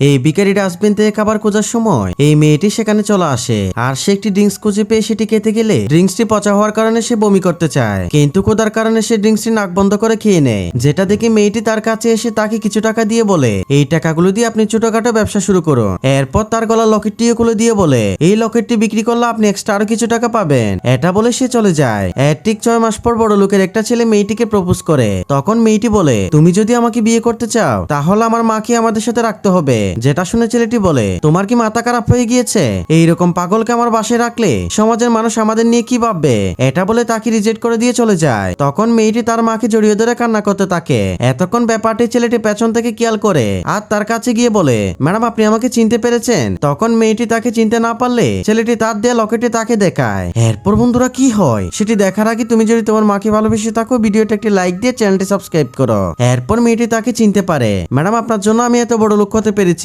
এই বিকারি ডাস্টবিন থেকে খাবার খোঁজার সময় এই মেয়েটি সেখানে চলে আসে। আর সে একটি ড্রিঙ্কস খুঁজে পেয়ে সেটি খেতে গেলে ড্রিঙ্কসটি পচা হওয়ার কারণে সে বমি করতে চায়। কিন্তু কোদার কারণে সে ড্রিঙ্কসটি নাক বন্ধ করে খেয়ে নেয়। যেটা দেখে মেয়েটি তার কাছে এসে তাকে কিছু টাকা দিয়ে বলে, এই টাকাগুলো দিয়ে আপনি ছোটখাটো ব্যবসা শুরু করুন। এরপর তার গলা লকেটটিও খুলে দিয়ে বলে, এই লকেটটি বিক্রি করলে আপনি এক্সট্রা আরও কিছু টাকা পাবেন। এটা বলে সে চলে যায়। এর ঠিক ছয় মাস পর বড় লোকের একটা ছেলে মেয়েটিকে প্রপোজ করে। তখন মেয়েটি বলে, তুমি যদি আমাকে বিয়ে করতে চাও, তাহলে আমার মাকে আমাদের সাথে রাখতে হবে। যেটা শুনে ছেলেটি বলে, তোমার কি মাথা খারাপ হয়ে গিয়েছে? এইরকম পাগলকে আমার বাসায় রাখলে সমাজের মানুষ আমাদের নিয়ে কি ভাববে? এটা বলে তাকে রিজেক্ট করে দিয়ে চলে যায়। তখন মেয়েটি তার মাকে জড়িয়ে ধরে কান্না করতে থাকে। এতক্ষণ ব্যাপারটি ছেলেটি পেছন থেকে খেয়াল করে আর তার কাছে গিয়ে বলে, ম্যাডাম, আপনি আমাকে চিনতে পেরেছেন। তখন মেয়েটি তাকে চিনতে না পারলে ছেলেটি তার দেয়া লকেটে তাকে দেখায়। এরপর বন্ধুরা কি হয়? সেটি দেখার আগে তুমি যদি তোমার মাকে ভালোবেসে থাকো ভিডিওটা একটি লাইক দিয়ে চ্যানেলটি সাবস্ক্রাইব করো। এরপর মেয়েটি তাকে চিনতে পারে, ম্যাডাম, আপনার জন্য আমি এত বড় লোক হতে পেরেছি।